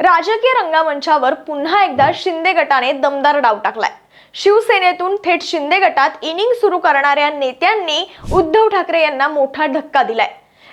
राजकीय रंगमंचावर पुन्हा एकदा शिंदे गटाने दमदार डाव टाकलाय. शिवसेनेतून थेट शिंदे गटात इनिंग सुरू करणाऱ्या नेत्यांनी उद्धव ठाकरे यांना मोठा धक्का दिलाय.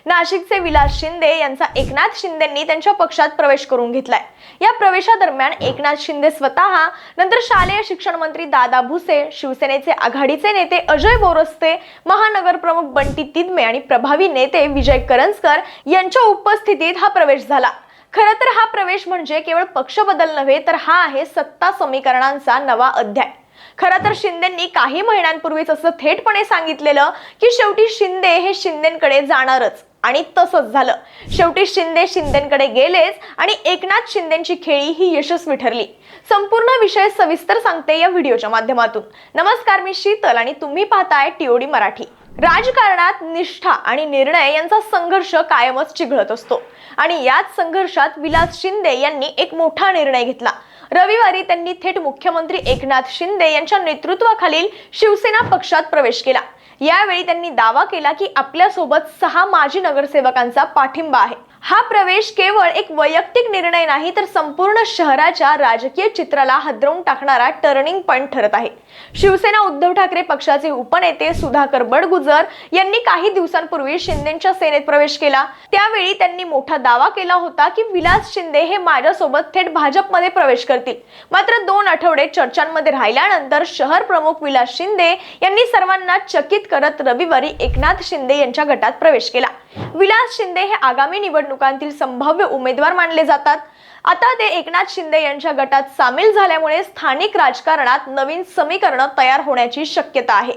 नाशिकचे विलास शिंदे यांचा एकनाथ शिंदेंनी त्यांच्या पक्षात प्रवेश करून घेतलाय. या प्रवेशादरम्यान एकनाथ शिंदे स्वतः नंतर शालेय शिक्षण मंत्री दादा भुसे शिवसेनेचे आघाडीचे नेते अजय बोरस्ते महानगर प्रमुख बंटी तिदमे आणि प्रभावी नेते विजय करंजकर यांच्या उपस्थितीत हा प्रवेश झाला. खरं तर हा प्रवेश म्हणजे केवळ पक्ष बदल नव्हे तर हा आहे सत्ता समीकरणांचा नवा अध्याय. खरं तर शिंदेंनी काही महिन्यांपूर्वीच असं थेटपणे सांगितलेलं की शेवटी शिंदे हे शिंदेकडे जाणारच आणि तसंच झालं. शेवटी शिंदे शिंदेकडे गेलेच आणि एकनाथ शिंदेची खेळी ही यशस्वी ठरली. संपूर्ण विषय सविस्तर सांगते या व्हिडिओच्या माध्यमातून. नमस्कार मी शीतल आणि तुम्ही पाहताय टीओडी मराठी. राजकारणात निष्ठा आणि निर्णय यांचा संघर्ष कायमच चिघळत असतो. आणि याच संघर्षात विलास शिंदे यांनी एक मोठा निर्णय घेतला. रविवारी त्यांनी थेट मुख्यमंत्री एकनाथ शिंदे यांच्या नेतृत्वाखालील शिवसेना पक्षात प्रवेश केला. यावेळी त्यांनी दावा केला की आपल्यासोबत सहा माजी नगरसेवकांचा पाठिंबा आहे. हा प्रवेश केवळ एक वैयक्तिक निर्णय नाही तर संपूर्ण शहराच्या राजकीय चित्राला हदरवून टाकणारा टर्निंग पॉइंट ठरत आहे. शिवसेना उद्धव ठाकरे पक्षाचे उपनेते सुधाकर बडगुजर यांनी काही दिवसांपूर्वी शिंदेच्या सेनेत प्रवेश केला. त्यावेळी त्यांनी मोठा दावा केला होता की विलास शिंदे हे माझ्यासोबत थेट भाजपमध्ये प्रवेश करतील. मात्र दोन आठवडे चर्चांमध्ये राहिल्यानंतर शहर प्रमुख विलास शिंदे यांनी सर्वांना चकित करत रविवारी एकनाथ शिंदे यांच्या गटात प्रवेश केला. विलास शिंदे हे आगामी निवडणुकांतील संभाव्य उमेदवार मानले जातात. आता ते एकनाथ शिंदे यांच्या गटात सामील झाल्यामुळे स्थानिक राजकारणात नवीन समीकरणं तयार होण्याची शक्यता आहे.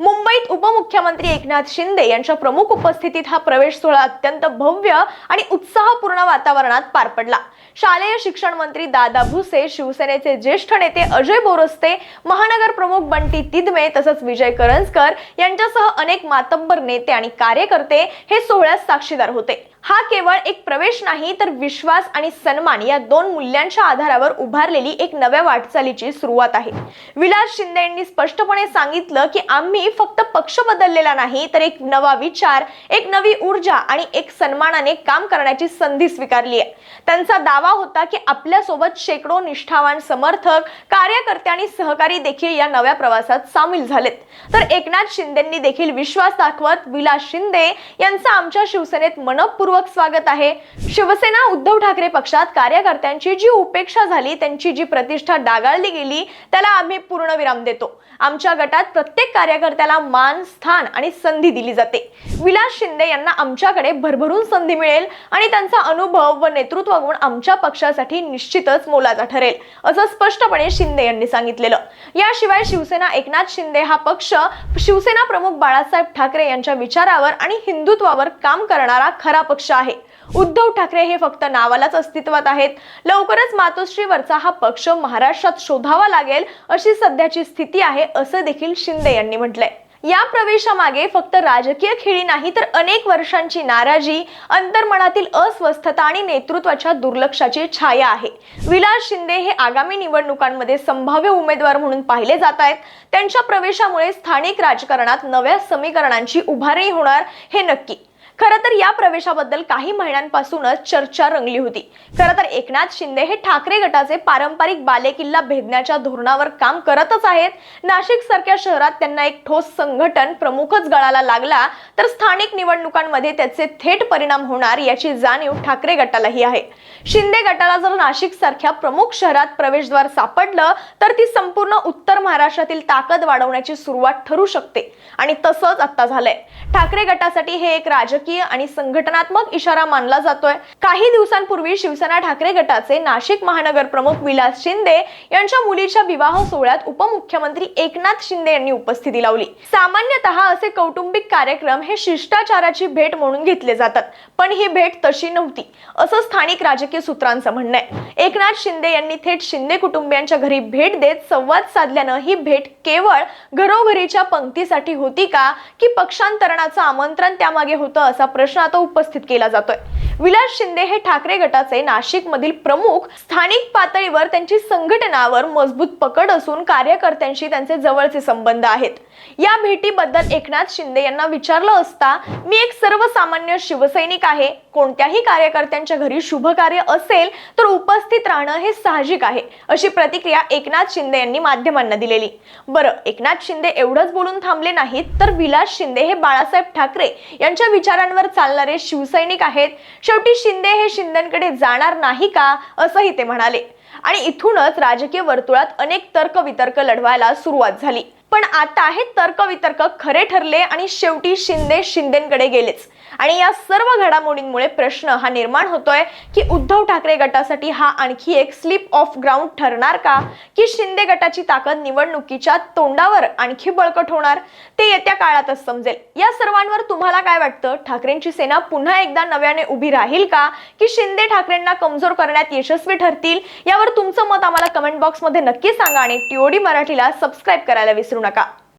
मुंबईत उपमुख्यमंत्री एकनाथ शिंदे यांच्या प्रमुख उपस्थितीत हा प्रवेश सोहळा अत्यंत भव्य आणि उत्साहपूर्ण वातावरणात पार पडला. शालेय शिक्षण मंत्री दादा भुसे शिवसेनेचे ज्येष्ठ नेते अजय बोरस्ते महानगर प्रमुख बंटी तिदमे तसंच विजय करंजकर यांच्यासह अनेक मातब्बर नेते आणि कार्यकर्ते हे सोहळ्यात साक्षीदार होते. हा केवळ एक प्रवेश नाही तर विश्वास आणि सन्मान या दोन मूल्यांच्या आधारावर उभारलेली एक नव्या वाटचालीची सुरुवात आहे. विलास शिंदे यांनी स्पष्टपणे सांगितलं की आम्ही फक्त पक्ष बदललेला नाही तर एक नवा विचार एक नवी ऊर्जा आणि एक सन्मानाने काम करण्याची संधी स्वीकारली आहे. त्यांचा दावा होता की आपल्यासोबत शेकडो निष्ठावान समर्थक कार्यकर्ते आणि सहकारी देखील या नव्या प्रवासात सामील झालेत. तर एकनाथ शिंदेंनी देखील विश्वास दाखवत विलास शिंदे यांचं आमच्या शिवसेनेत मनपूर्वक स्वागत आहे. शिवसेना उद्धव ठाकरे पक्षात कार्यकर्त्यांची जी उपेक्षा झाली त्यांची जी प्रतिष्ठा डागाळली गेली त्याला आम्ही पूर्णविराम देतो. आमच्या गटात प्रत्येक कार्यकर्ते त्याला मान स्थान आणि संधी दिली जाते. विलास शिंदे यांना आमच्याकडे भरभरून संधी मिळेल आणि त्यांचा अनुभव व नेतृत्व गुण आमच्या पक्षासाठी निश्चितच मोलाचा ठरेल असं स्पष्टपणे शिंदे यांनी सांगितलेलं. याशिवाय शिवसेना एकनाथ शिंदे हा पक्ष शिवसेना प्रमुख बाळासाहेब ठाकरे यांच्या विचारावर आणि हिंदुत्वावर काम करणारा खरा पक्ष आहे. उद्धव ठाकरे हे फक्त नावालाच अस्तित्वात आहेत. लवकरच मातोश्रीवरचा हा पक्ष महाराष्ट्रात शोधावा लागेल अशी सध्याची स्थिती आहे असं देखील शिंदे यांनी म्हटलंय. या प्रवेशामागे फक्त राजकीय खेळी नाही तर अनेक वर्षांची नाराजी अंतर्मनातील अस्वस्थता आणि नेतृत्वाच्या दुर्लक्षाची छाया आहे. विलास शिंदे हे आगामी निवडणुकांमध्ये संभाव्य उमेदवार म्हणून पाहिले जात आहेत. त्यांच्या प्रवेशामुळे स्थानिक राजकारणात नव्या समीकरणांची उभारणी होणार हे नक्की. खरं तर या प्रवेशाबद्दल काही महिन्यांपासूनच चर्चा रंगली होती. खरं तर एकनाथ शिंदे हे ठाकरे गटाचे पारंपरिक बालेकिल्ला भेदण्याच्या धोरणावर काम करतच आहेत. नाशिक सारख्या शहरात त्यांना एक ठोस संघटन प्रमुखच गळाला लागला तर स्थानिक निवडणुकांमध्ये त्याचे थेट परिणाम होणार याची जाणीव ठाकरे गटालाही आहे. शिंदे गटाला जर नाशिक सारख्या प्रमुख शहरात प्रवेशद्वार सापडलं तर ती संपूर्ण उत्तर महाराष्ट्रातील ताकद वाढवण्याची सुरुवात ठरू शकते. आणि तसंच आता झालंय. ठाकरे गटासाठी हे एक राजकीय आणि संघटनात्मक इशारा मानला जातोय. काही दिवसांपूर्वी शिवसेना ठाकरे गटाचे नाशिक महानगर प्रमुख विलास शिंदे यांच्या मुलीच्या विवाह सोहळ्यात उपमुख्यमंत्री एकनाथ शिंदे यांनी उपस्थिती लावली. सामान्यतः असे कौटुंबिक कार्यक्रम हे शिष्टाचाराची भेट म्हणून घेतले जातात पण ही भेट तशी नव्हती असं स्थानिक राजकीय सूत्रांचं म्हणणं आहे. एकनाथ शिंदे यांनी थेट शिंदे कुटुंबियांच्या घरी भेट देत संवाद साधल्यानं ही भेट केवळ घरोघरीच्या पंक्तीसाठी होती का की पक्षांतरणाचं आमंत्रण त्यामागे होतं असा प्रश्न आता उपस्थित केला जातोय. विलास शिंदे हे ठाकरे गटाचे नाशिक मधील प्रमुख स्थानिक पातळीवर त्यांची संघटनावर मजबूत पकड असून कार्यकर्त्यांशी त्यांचे जवळचे संबंध आहेत. या भेटीबद्दल एकनाथ शिंदे यांना विचारलं असता मी एक सर्वसामान्य शिवसैनिक आहे कोणत्याही कार्यकर्त्यांच्या घरी शुभ कार्य असेल तर उपस्थित राहणं हे साहजिक आहे अशी प्रतिक्रिया एकनाथ शिंदे यांनी माध्यमांना दिलेली. बरं एकनाथ शिंदे एवढंच बोलून थांबले नाहीत तर विलास शिंदे हे बाळासाहेब ठाकरे यांच्या विचारांवर चालणारे शिवसैनिक आहेत शेवटी शिंदे हे शिंदेकडे जाणार नाही का असंही ते म्हणाले. आणि इथूनच राजकीय वर्तुळात अनेक तर्कवितर्क लढवायला सुरुवात झाली. पण आता हे तर्कवितर्क खरे ठरले आणि शेवटी शिंदे शिंदेकडे गेलेच. आणि या सर्व घडामोडींमुळे प्रश्न हा निर्माण होतोय की उद्धव ठाकरे गटासाठी हा आणखी एक स्लिप ऑफ ग्राउंड ठरणार का? की शिंदे गटाची ताकद निवडणुकीच्या तोंडावर आणखी बळकट होणार? ते येत्या काळातच समजेल. या सर्वांवर तुम्हाला काय वाटतं? ठाकरेंची सेना पुन्हा एकदा नव्याने उभी राहील का? की शिंदे ठाकरेंना कमजोर करण्यात यशस्वी ठरतील? यावर तुमचं मत आम्हाला कमेंट बॉक्समध्ये नक्की सांगा आणि टीओडी मराठीला सबस्क्राईब करायला विसरू नका.